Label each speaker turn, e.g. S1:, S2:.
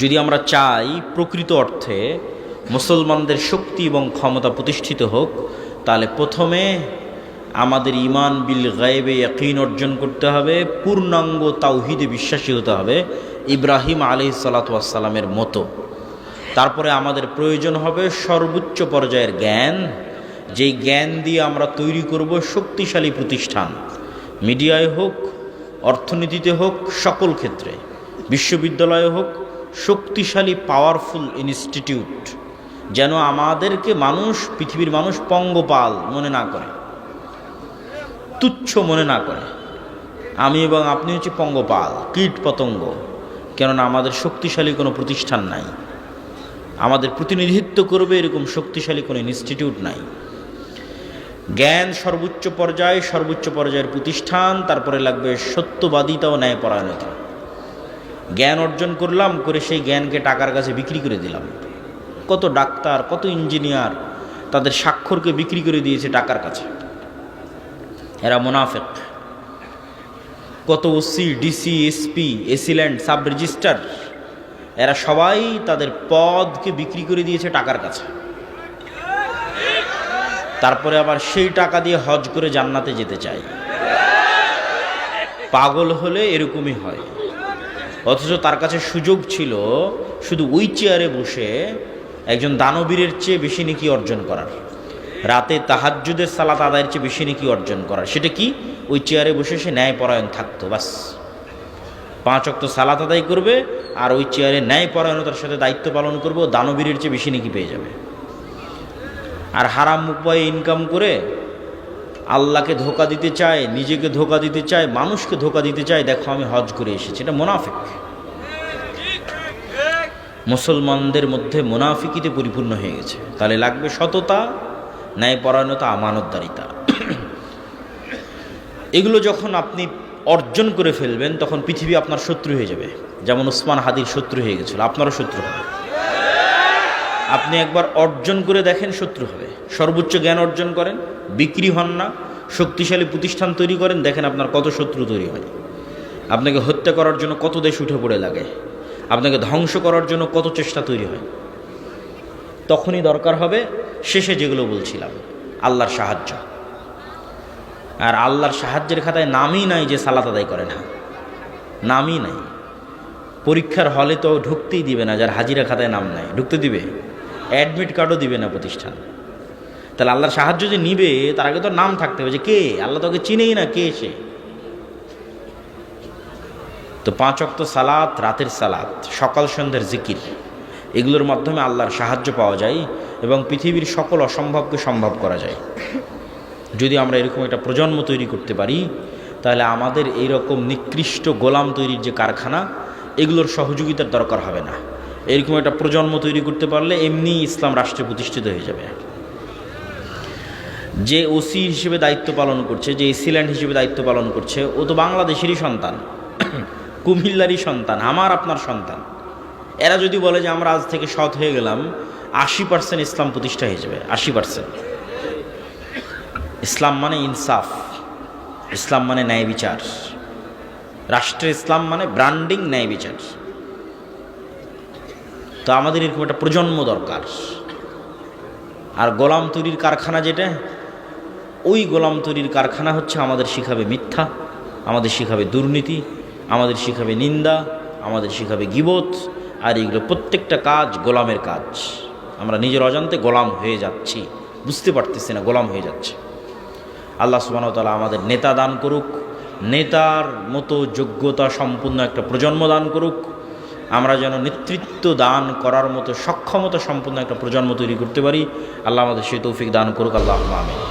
S1: যদি আমরা চাই প্রকৃত অর্থে মুসলমানদের শক্তি এবং ক্ষমতা প্রতিষ্ঠিত হোক, তাহলে প্রথমে আমাদের ইমান বিল গায়েবে ইয়াকিন অর্জন করতে হবে, পূর্ণাঙ্গ তাওহিদে বিশ্বাসী হতে হবে ইব্রাহিম আলি সালাতামের মতো। তারপরে আমাদের প্রয়োজন হবে সর্বোচ্চ পর্যায়ের জ্ঞান, যেই জ্ঞান দিয়ে আমরা তৈরি করব শক্তিশালী প্রতিষ্ঠান, মিডিয়ায় হোক, অর্থনীতিতে হোক, সকল ক্ষেত্রে, বিশ্ববিদ্যালয়ে হোক শক্তিশালী পাওয়ারফুল ইনস্টিটিউট যেন আমাদেরকে মানুষ, পৃথিবীর মানুষ পঙ্গপাল মনে না করে, তুচ্ছ মনে না করে। আমি এবং আপনি হচ্ছে পঙ্গপাল, কীট পতঙ্গ। কেননা আমাদের শক্তিশালী কোনো প্রতিষ্ঠান নাই। আমাদের প্রতিনিধিত্ব করবে এরকম শক্তিশালী কোনো ইনস্টিটিউট নাই। জ্ঞান সর্বোচ্চ পর্যায়ে, সর্বোচ্চ পর্যায়ের প্রতিষ্ঠান, তারপরে লাগবে সত্যবাদিতা ও ন্যায়পরায়ণতা। জ্ঞান অর্জন করলাম, করে সেই জ্ঞানকে টাকার কাছে বিক্রি করে দিলাম। কত ডাক্তার, কত ইঞ্জিনিয়ার তাদের স্বাক্ষরকে বিক্রি করে দিয়েছে টাকার কাছে। এরা মোনাফেক। কত OC, DC, SP, AC land sub registrar, এরা সবাই তাদের পদকে বিক্রি করে দিয়েছে টাকার কাছে। তারপরে আবার সেই টাকা দিয়ে হজ করে জান্নাতে যেতে চায়। পাগল হলে এরকমই হয়। অথচ তার কাছে সুযোগ ছিল শুধু ওই চেয়ারে বসে একজন দানবীরের চেয়ে বেশি নাকি অর্জন করার। রাতে তাহাজ্জুদের সালাত আদায়ের চেয়ে বেশি নাকি অর্জন করার। সেটা কি? ওই চেয়ারে বসে সে ন্যায়পরায়ণ থাকতো, বাস। পাঁচ অক্ত সালাত আদায় করবে আর ওই চেয়ারে ন্যায়পরায়ণতার সাথে দায়িত্ব পালন করবে ও দানবীরের চেয়ে বেশি নাকি পেয়ে যাবে। আর হারাম উপায়ে ইনকাম করে আল্লাহকে ধোকা দিতে চায়, নিজেকে ধোকা দিতে চায়, মানুষকে ধোকা দিতে চায়, দেখো আমি হজ করে এসেছি। এটা মোনাফিক। মুসলমানদের মধ্যে মোনাফিকিতে পরিপূর্ণ হয়ে গেছে। তাহলে লাগবে সততা, ন্যায়পরায়ণতা, আমানতদারিতা। এগুলো যখন আপনি অর্জন করে ফেলবেন, তখন পৃথিবী আপনার শত্রু হয়ে যাবে। যেমন ওসমান হাদির শত্রু হয়ে গেছিল, আপনারও শত্রু হবে। আপনি একবার অর্জন করে দেখেন, শত্রু হবে। সর্বোচ্চ জ্ঞান অর্জন করেন। বিক্রি হন না, শক্তিশালী প্রতিষ্ঠান তৈরি করেন, দেখেন আপনার কত শত্রু তৈরি হয়। আপনাকে হত্যা করার জন্য কত দেশ উঠে পড়ে লাগে। আপনাকে ধ্বংস করার জন্য কত চেষ্টা তৈরি হয়। তখনই দরকার হবে শেষে যেগুলো বলছিলাম, আল্লাহর সাহায্য। আর আল্লাহর সাহায্যের খাতায় নামই নাই যে সালাত আদায় করে না। নামই নাই। পরীক্ষার হলে তো ঢুকতেই দিবে না, যার হাজিরা খাতায় নাম নাই। ঢুকতে দিবে? অ্যাডমিট কার্ডও দিবে না প্রতিষ্ঠান। তাহলে আল্লাহর সাহায্য যে নিবে, তার আগে তো নাম থাকতে হবে যে কে? আল্লাহ তোকে চিনেই না কে সে। তো পাঁচ অক্ত সালাত, রাতের সালাত, সকাল সন্ধ্যের জিকির, এগুলোর মাধ্যমে আল্লাহর সাহায্য পাওয়া যায় এবং পৃথিবীর সকল অসম্ভবকে সম্ভব করা যায়। যদি আমরা এরকম একটা প্রজন্ম তৈরি করতে পারি, তাহলে আমাদের এই রকম নিকৃষ্ট গোলাম তৈরির যে কারখানা, এগুলোর সহযোগিতার দরকার হবে না। এরকম একটা প্রজন্ম তৈরি করতে পারলে এমনি ইসলাম রাষ্ট্রে প্রতিষ্ঠিত হয়ে যাবে। যে ওসি হিসেবে দায়িত্ব পালন করছে, যে এসিল্যান্ড হিসেবে দায়িত্ব পালন করছে, ও তো বাংলাদেশেরই সন্তান, কুমিল্লারই সন্তান, আমার আপনার সন্তান। এরা যদি বলে যে আমরা আজ থেকে সৎ হয়ে গেলাম, আশি পার্সেন্ট ইসলাম প্রতিষ্ঠা হয়ে যাবে, আশি পার্সেন্ট ইসলাম মানে ইনসাফ, ইসলাম মানে ন্যায় বিচার। রাষ্ট্রের ইসলাম মানে ব্র্যান্ডিং ন্যায় বিচার। তো আমাদের এরকম একটা প্রজন্ম দরকার। আর গোলাম তৈরির কারখানা যেটা ওই গোলাম তৈরির কারখানা হচ্ছে আমাদের শিখাবে মিথ্যা, আমাদের শিখাবে দুর্নীতি, আমাদের শিখাবে নিন্দা, আমাদের শিখাবে গিবত আর এগুলো প্রত্যেকটা কাজ গোলামের কাজ। আমরা নিজের অজান্তে গোলাম হয়ে যাচ্ছি, বুঝতে পারতেছি না গোলাম হয়ে যাচ্ছে। আল্লাহ সুবাহতালা আমাদের নেতা দান করুক, নেতার মতো যোগ্যতা সম্পূর্ণ একটা প্রজন্ম দান করুক, আমরা যেন নেতৃত্ব দান করার মতো সক্ষমতা সম্পূর্ণ একটা প্রজন্ম তৈরি করতে পারি। আল্লাহ আমাদের সেই তৌফিক দান করুক আল্লাহ আমিন।